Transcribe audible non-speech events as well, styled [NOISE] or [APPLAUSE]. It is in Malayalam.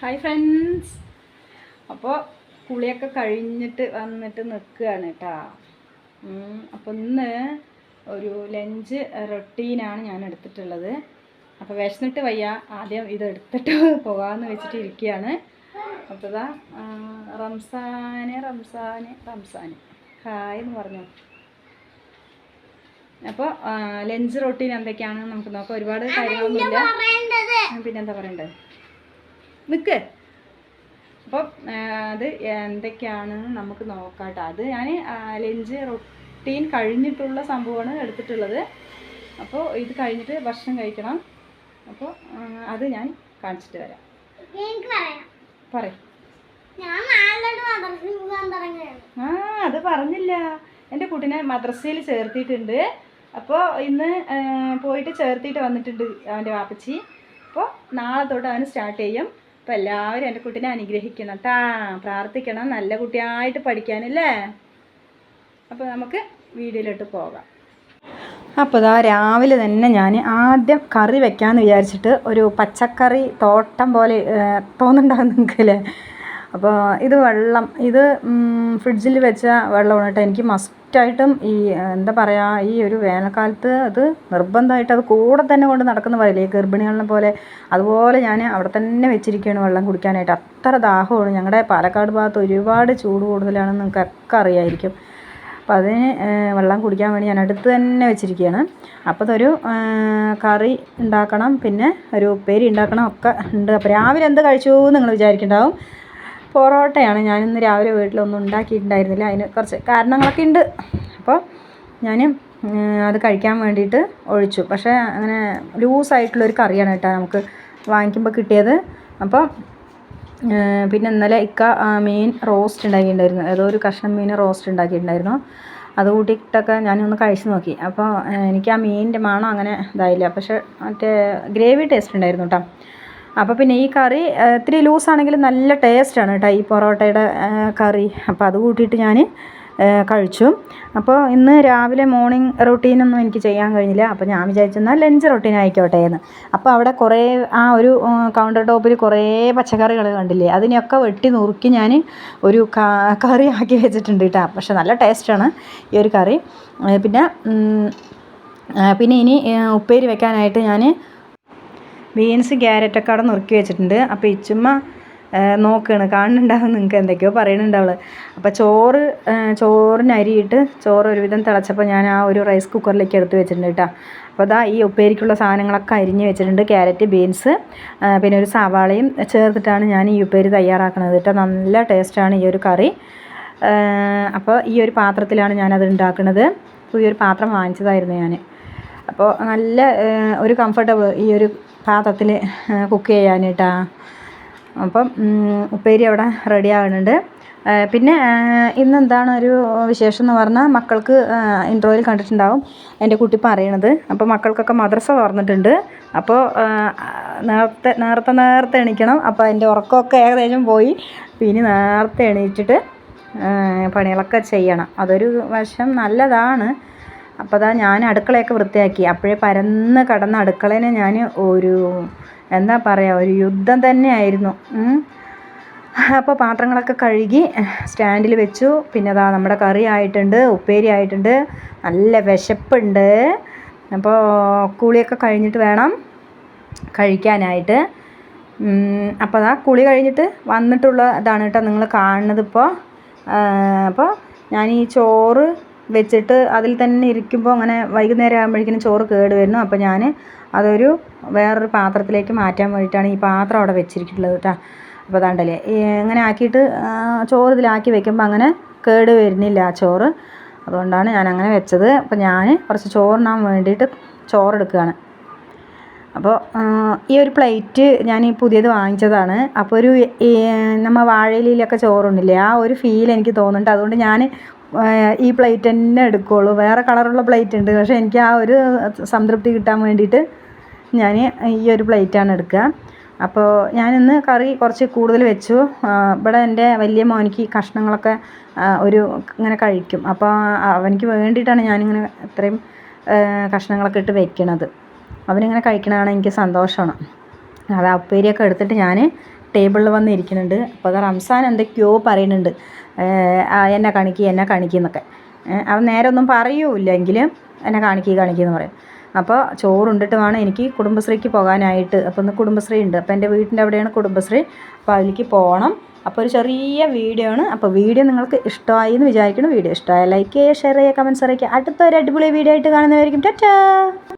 ഹായ് ഫ്രണ്ട്സ് അപ്പോൾ കുളിയൊക്കെ കഴിഞ്ഞിട്ട് വന്നിട്ട് നിൽക്കുകയാണ് കേട്ടോ അപ്പോൾ ഇന്ന് ഒരു ലഞ്ച് റൊട്ടീനാണ് ഞാൻ എടുത്തിട്ടുള്ളത്. അപ്പോൾ വിശന്നിട്ട് വയ്യ. ആദ്യം ഇതെടുത്തിട്ട് [LAUGHS] പോകാമെന്ന് വെച്ചിട്ട് ഇരിക്കുകയാണ് അപ്പോൾ ഇതാ റംസാന് റംസാന് റംസാന്. ഹായ് എന്ന് പറഞ്ഞു. അപ്പോൾ ലഞ്ച് റൊട്ടീൻ എന്തൊക്കെയാണെന്ന് നമുക്ക് നോക്കാം. ഒരുപാട് കാര്യങ്ങളൊന്നുമില്ല. പിന്നെന്താ പറയണ്ടത്? നിൽക്ക് അപ്പം അത് എന്തൊക്കെയാണ് നമുക്ക് നോക്കാട്ടോ. അത് ഞാൻ ലഞ്ച് റൊട്ടീൻ കഴിഞ്ഞിട്ടുള്ള സംഭവമാണ് എടുത്തിട്ടുള്ളത്. അപ്പോൾ ഇത് കഴിഞ്ഞിട്ട് ഭക്ഷണം കഴിക്കണം. അപ്പോൾ അത് ഞാൻ കാണിച്ചിട്ട് വരാം. പറയാം. ആ അത് പറഞ്ഞില്ല. എന്റെ കുട്ടീനെ മദ്രസയിൽ ചേർത്തിട്ടുണ്ട് അപ്പോൾ ഇന്ന് പോയിട്ട് ചേർത്തിയിട്ട് വന്നിട്ടുണ്ട് അവന്റെ വാപ്പച്ചി. അപ്പോൾ നാളെ തൊട്ട് അവന് സ്റ്റാർട്ട് ചെയ്യും. അപ്പോൾ എല്ലാവരും എന്റെ കുട്ടീനെ അനുഗ്രഹിക്കണം കേട്ടാ പ്രാർത്ഥിക്കണം. നല്ല കുട്ടിയായിട്ട് പഠിക്കാനല്ലേ? അപ്പോൾ നമുക്ക് വീഡിയോയിലോട്ട് പോകാം. അപ്പോൾ ഇതാ രാവിലെ തന്നെ ഞാൻ ആദ്യം കറി വെക്കാമെന്ന് വിചാരിച്ചിട്ട് ഒരു പച്ചക്കറി തോട്ടം പോലെ തോന്നുന്നുണ്ടാവും നിങ്ങൾക്കല്ലേ? അപ്പോൾ ഇത് വെള്ളം ഇത് ഫ്രിഡ്ജിൽ വെച്ച വെള്ളമാണ് കേട്ടോ. എനിക്ക് മസ്റ്റായിട്ടും ഈ എന്താ പറയുക ഈ ഒരു വേനൽക്കാലത്ത് അത് നിർബന്ധമായിട്ട് അത് കൂടെ തന്നെ കൊണ്ട് നടക്കുന്ന പറയില്ലേ ഗർഭിണികളെ പോലെ അതുപോലെ ഞാൻ അവിടെ തന്നെ വെച്ചിരിക്കുകയാണ് വെള്ളം കുടിക്കാനായിട്ട്. അത്ര ദാഹമാണ്. ഞങ്ങളുടെ പാലക്കാട് ഭാഗത്ത് ഒരുപാട് ചൂട് കൂടുതലാണെന്ന് നിങ്ങൾക്കൊക്കെ അറിയായിരിക്കും. അപ്പോൾ അതിന് വെള്ളം കുടിക്കാൻ വേണ്ടി ഞാൻ അടുത്ത് തന്നെ വെച്ചിരിക്കുകയാണ്. അപ്പോൾ അതൊരു കറി ഉണ്ടാക്കണം പിന്നെ ഒരു ഉപ്പേരി ഉണ്ടാക്കണം ഒക്കെ ഉണ്ട്. അപ്പോൾ രാവിലെ എന്ത് കഴിച്ചു എന്ന് നിങ്ങൾ വിചാരിക്കുന്നുണ്ടാവും. പൊറോട്ടയാണ് ഞാനിന്ന് രാവിലെ വീട്ടിലൊന്നും ഉണ്ടാക്കിയിട്ടുണ്ടായിരുന്നില്ല. അതിന് കുറച്ച് കാരണങ്ങളൊക്കെ ഉണ്ട്. അപ്പോൾ ഞാൻ അത് കഴിക്കാൻ വേണ്ടിയിട്ട് ഒഴിച്ചു. പക്ഷേ അങ്ങനെ ലൂസായിട്ടുള്ളൊരു കറിയാണ് കേട്ടോ നമുക്ക് വാങ്ങിക്കുമ്പോൾ കിട്ടിയത്. അപ്പോൾ പിന്നെ ഇന്നലെ ഇക്ക മീൻ റോസ്റ്റ് ഉണ്ടാക്കിയിട്ടുണ്ടായിരുന്നു. ഏതോ ഒരു കഷ്ണം മീൻ റോസ്റ്റ് ഉണ്ടാക്കിയിട്ടുണ്ടായിരുന്നു. അത് കൂട്ടിയിട്ടൊക്കെ ഞാനൊന്ന് കഴിച്ചു നോക്കി. അപ്പോൾ എനിക്ക് ആ മീനിന്റെ മണം അങ്ങനെ ഇതായില്ല. പക്ഷേ മറ്റേ ഗ്രേവി ടേസ്റ്റ് ഉണ്ടായിരുന്നു കേട്ടോ. അപ്പോൾ പിന്നെ ഈ കറി ഇത്തിരി ലൂസ് ലൂസാണെങ്കിലും നല്ല ടേസ്റ്റാണ് കേട്ടോ ഈ പൊറോട്ടയുടെ കറി. അപ്പോൾ അത് കൂട്ടിയിട്ട് ഞാൻ കഴിച്ചു. അപ്പോൾ ഇന്ന് രാവിലെ മോർണിംഗ് റൊട്ടീനൊന്നും എനിക്ക് ചെയ്യാൻ കഴിഞ്ഞില്ല. അപ്പോൾ ഞാൻ വിചാരിച്ചെന്നാൽ ലഞ്ച് റൊട്ടീൻ ആയിക്കോട്ടെ എന്ന്. അപ്പോൾ അവിടെ കുറേ ആ ഒരു കൗണ്ടർ ടോപ്പിൽ കുറേ പച്ചക്കറികൾ കണ്ടില്ലേ? അതിനെയൊക്കെ വെട്ടി നുറുക്കി ഞാൻ ഒരു കറി ആക്കി വെച്ചിട്ടുണ്ട് കേട്ടോ പക്ഷെ നല്ല ടേസ്റ്റാണ് ഈ ഒരു കറി. പിന്നെ പിന്നെ ഇനി ഉപ്പേരി വെക്കാനായിട്ട് ഞാൻ ബീൻസ് ക്യാരറ്റൊക്കെ അവിടെ നുറുക്കി വെച്ചിട്ടുണ്ട്. അപ്പോൾ ഇച്ചുമ്മ നോക്കുകയാണ് കാണുന്നുണ്ടാവും നിങ്ങൾക്ക് എന്തൊക്കെയോ പറയുന്നുണ്ടാവുള്ളത് അപ്പോൾ ചോറ് ചോറിന് അരിയിട്ട് ചോറ് ഒരുവിധം തിളച്ചപ്പോൾ ഞാൻ ആ ഒരു റൈസ് കുക്കറിലേക്ക് എടുത്ത് വെച്ചിട്ടുണ്ട് കേട്ടോ അപ്പോൾ അതാ ഈ ഉപ്പേരിക്കുള്ള സാധനങ്ങളൊക്കെ അരിഞ്ഞ് വെച്ചിട്ടുണ്ട്. ക്യാരറ്റ് ബീൻസ് പിന്നെ ഒരു സവാളയും ചേർത്തിട്ടാണ് ഞാൻ ഈ ഉപ്പേരി തയ്യാറാക്കുന്നത് കേട്ടോ നല്ല ടേസ്റ്റാണ് ഈ ഒരു കറി. അപ്പോൾ ഈ ഒരു പാത്രത്തിലാണ് ഞാനത് ഉണ്ടാക്കുന്നത് ഒരു പാത്രം വാങ്ങിച്ചതായിരുന്നു ഞാൻ അപ്പോൾ നല്ല ഒരു കംഫർട്ടബിൾ ഈ ഒരു പാത്രത്തിൽ കുക്ക് ചെയ്യാനായിട്ടാണ് അപ്പം ഉപ്പേരി അവിടെ റെഡി ആകുന്നുണ്ട്. പിന്നെ ഇന്നെന്താണ് ഒരു വിശേഷം എന്ന് പറഞ്ഞാൽ മക്കൾക്ക് ഇൻട്രോയിൽ കണ്ടിട്ടുണ്ടാവും. എന്റെ കുട്ടി പറയണത്. അപ്പോൾ മക്കൾക്കൊക്കെ മദ്രസ തുറന്നിട്ടുണ്ട്. അപ്പോൾ നേരത്തെ നേരത്തെ നേരത്തെ എണീക്കണം. അപ്പോൾ എന്റെ ഉറക്കമൊക്കെ ഏകദേശം പോയി. പിന്നെ നേരത്തെ എണീറ്റിട്ട് പണികളൊക്കെ ചെയ്യണം. അതൊരു വശം നല്ലതാണ്. അപ്പോൾ അതാ ഞാൻ അടുക്കളയൊക്കെ വൃത്തിയാക്കി. അപ്പോഴേ പരന്ന് കടന്ന അടുക്കളേനെ ഞാൻ ഒരു എന്താ പറയുക ഒരു യുദ്ധം തന്നെയായിരുന്നു. അപ്പോൾ പാത്രങ്ങളൊക്കെ കഴുകി സ്റ്റാൻഡിൽ വെച്ചു. പിന്നെ അതാ നമ്മുടെ കറി ആയിട്ടുണ്ട് ഉപ്പേരി ആയിട്ടുണ്ട്. നല്ല വിശപ്പുണ്ട്. അപ്പോൾ കുളിയൊക്കെ കഴിഞ്ഞിട്ട് വേണം കഴിക്കാനായിട്ട്. അപ്പോൾ അതാ കുളി കഴിഞ്ഞിട്ട് വന്നിട്ടുള്ള ഇതാണ് കേട്ടോ നിങ്ങൾ കാണുന്നത് ഇപ്പോൾ. അപ്പോൾ ഞാൻ ഈ ചോറ് വെച്ചിട്ട് അതിൽ തന്നെ ഇരിക്കുമ്പോൾ അങ്ങനെ വൈകുന്നേരം ആകുമ്പോഴേക്കും ചോറ് കേട് വരുന്നു. അപ്പോൾ ഞാൻ അതൊരു വേറൊരു പാത്രത്തിലേക്ക് മാറ്റാൻ വേണ്ടിയിട്ടാണ് ഈ പാത്രം അവിടെ വെച്ചിരിക്കുന്നത് കേട്ടോ അപ്പോൾ അതാണ്ടല്ലേ ഇങ്ങനെ ആക്കിയിട്ട് ചോറ് ഇതിലാക്കി വെക്കുമ്പോൾ അങ്ങനെ കേട് വരുന്നില്ല ആ ചോറ്. അതുകൊണ്ടാണ് ഞാൻ അങ്ങനെ വെച്ചത്. അപ്പോൾ ഞാൻ കുറച്ച് ചോറിനാൻ വേണ്ടിയിട്ട് ചോറെടുക്കുകയാണ്. അപ്പോൾ ഈ ഒരു പ്ലേറ്റ് ഞാൻ ഈ പുതിയത് വാങ്ങിച്ചതാണ്. അപ്പോൾ ഒരു നമ്മൾ വാഴയിലൊക്കെ ചോറുണ്ടില്ലേ ആ ഒരു ഫീൽ എനിക്ക് തോന്നുന്നുണ്ട്. അതുകൊണ്ട് ഞാൻ ഈ പ്ലേറ്റ് തന്നെ എടുക്കുകയുള്ളൂ വേറെ കളറുള്ള പ്ലേറ്റ് ഉണ്ട്. പക്ഷേ എനിക്ക് ആ ഒരു സംതൃപ്തി കിട്ടാൻ വേണ്ടിയിട്ട് ഞാൻ ഈ ഒരു പ്ലേറ്റാണ് എടുക്കുക. അപ്പോൾ ഞാനിന്ന് കറി കുറച്ച് കൂടുതൽ വെച്ചു. ഇവിടെ എന്റെ വലിയ മോനിക്ക് കഷ്ണങ്ങളൊക്കെ ഒരു ഇങ്ങനെ കഴിക്കും. അപ്പോൾ അവനിക്ക് വേണ്ടിയിട്ടാണ് ഞാനിങ്ങനെ ഇത്രയും കഷ്ണങ്ങളൊക്കെ ഇട്ട് വെക്കണത്. അവനിങ്ങനെ കഴിക്കണതാണ് എനിക്ക് സന്തോഷമാണ്. അത് അപ്പേരിയൊക്കെ എടുത്തിട്ട് ഞാൻ ടേബിളിൽ വന്നിരിക്കുന്നുണ്ട്. അപ്പോൾ അത് റംസാൻ എന്തൊക്കെയോ പറയുന്നുണ്ട്. എന്നെ കാണിക്കുക എന്നെ കാണിക്കുന്നൊക്കെ അവൻ നേരെ ഒന്നും പറയൂല്ല എങ്കിലും എന്നെ കാണിക്കുക എന്ന് പറയും. അപ്പോൾ ചോറുണ്ടിട്ട് വേണം എനിക്ക് കുടുംബശ്രീക്ക് പോകാനായിട്ട്. അപ്പോൾ ഒന്ന് കുടുംബശ്രീ ഉണ്ട്. അപ്പോൾ എന്റെ വീട്ടിന്റെ അവിടെയാണ് കുടുംബശ്രീ. അപ്പോൾ അതിലേക്ക് പോകണം. അപ്പോൾ ഒരു ചെറിയ വീഡിയോ ആണ്. അപ്പോൾ വീഡിയോ നിങ്ങൾക്ക് ഇഷ്ടമായി എന്ന് വിചാരിക്കണം വീഡിയോ ഇഷ്ടമായ ലൈക്ക് ചെയ്യുക ഷെയർ ചെയ്യുക കമൻസ് അറിയിക്കുക അടുത്ത ഒരു അടിപൊളി വീഡിയോ ആയിട്ട് കാണുന്നവരായിരിക്കും. ടാറ്റാ!